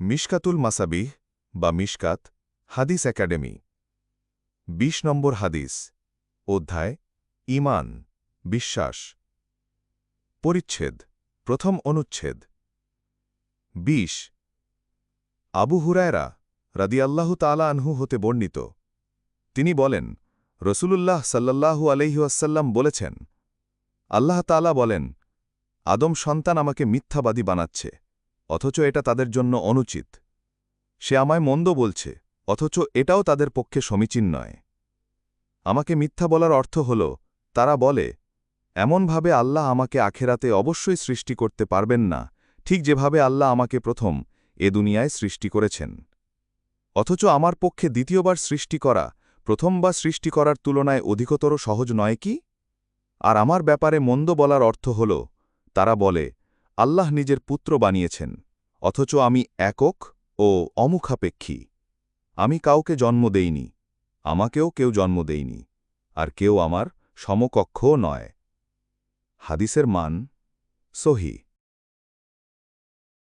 মিশকাতুল মাসাবিহ বা মিশকাত হাদিস একাডেমি। ২০ নম্বর হাদিস, অধ্যায়, ঈমান, বিশ্বাস। পরিচ্ছেদ, প্রথম অনুচ্ছেদ। ২০ আবু হুরায়রা রাদিয়াল্লাহু তালা আনহু হতে বর্ণিত। তিনি বলেন, রসুলুল্লাহ সাল্লাল্লাহু আলহিউসাল্লাম বলেছেন, আল্লাহ তালা বলেন, আদম সন্তান আমাকে মিথ্যাবাদী বানাচ্ছে। অথচ এটা তাদের জন্য অনুচিত। সে আমায় মন্দ বলছে, অথচ এটাও তাদের পক্ষে সমীচীন নয়। আমাকে মিথ্যা বলার অর্থ হল, তারা বলে, এমনভাবে আল্লাহ আমাকে আখেরাতে অবশ্যই সৃষ্টি করতে পারবেন না, ঠিক যেভাবে আল্লাহ আমাকে প্রথম এ দুনিয়ায় সৃষ্টি করেছেন। অথচ আমার পক্ষে দ্বিতীয়বার সৃষ্টি করা, প্রথমবার সৃষ্টি করার তুলনায় অধিকতর সহজ নয় কি? আর আমার ব্যাপারে মন্দ বলার অর্থ হল, তারা বলে, আল্লাহ নিজের পুত্র বানিয়েছেন। অথচ আমি একক ও অমুখাপেক্ষী। আমি কাউকে জন্ম দেইনি, আমাকেও কেউ জন্ম দেইনি, আর কেউ আমার সমকক্ষও নয়। হাদিসের মান সহি।